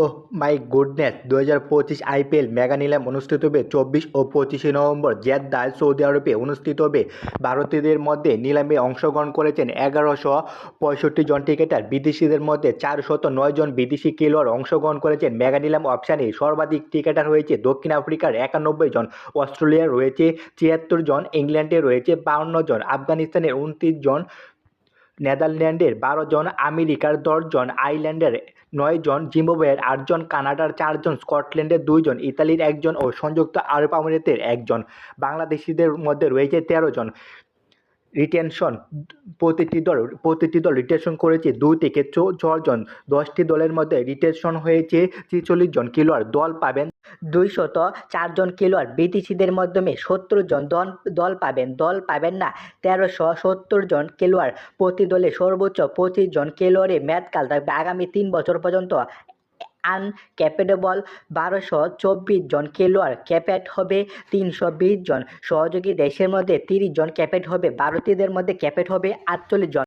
Oh my goodness দু হাজার পঁচিশ আইপিএল মেগা নিলাম অনুষ্ঠিত হবে চব্বিশ ও পঁচিশে নভেম্বর। জেদ্দায় সৌদি আরবে অনুষ্ঠিত হবে। ভারতীয়দের মধ্যে নিলামে অংশগ্রহণ করেছেন এগারোশো পঁয়ষট্টি জন ক্রিকেটার। বিদেশিদের মধ্যে চারশত নয় জন বিদেশি খেলোয়াড় অংশগ্রহণ করেছেন। মেগা নিলাম অপশানে সর্বাধিক ক্রিকেটার রয়েছে দক্ষিণ আফ্রিকার একানব্বই জন, অস্ট্রেলিয়ার রয়েছে ছিয়াত্তর জন, ইংল্যান্ডে রয়েছে বাউন্ন জন, আফগানিস্তানের উনত্রিশ জন নেদারল্যান্ডের বারো জন, আমেরিকার দশজন আইল্যান্ডের নয়জন জিম্বাবুয়ের আটজন কানাডার চারজন স্কটল্যান্ডের দুইজন ইতালির একজন ও সংযুক্ত আরব আমিরাতের একজন বাংলাদেশিদের মধ্যে রয়েছে তেরো জন। রিটেনশন প্রতিটি দল প্রতিটি দল রিটেনশন করেছে দুই থেকে ছজন দশটি দলের মধ্যে রিটেনশন হয়েছে ছেচল্লিশ জন খেলোয়াড়। দল পাবেন দুইশত চারজন খেলোয়াড়। বিদেশিদের মাধ্যমে সত্তর জন দল দল পাবেন। দল পাবেন না, তেরোশো সত্তর জন খেলোয়াড়। প্রতি দলে সর্বোচ্চ পঁচিশ জন খেলোয়াড়ে ম্যাচকাল থাকবে আগামী তিন বছর পর্যন্ত আনক্যাপেটেবল বারোশো চব্বিশ জন খেলোয়াড় ক্যাপেট হবে, তিনশো বিশ জন। সহযোগী দেশের মধ্যে তিরিশ জন ক্যাপেট হবে, ভারতীয়দের মধ্যে ক্যাপেট হবে আটচল্লিশ জন।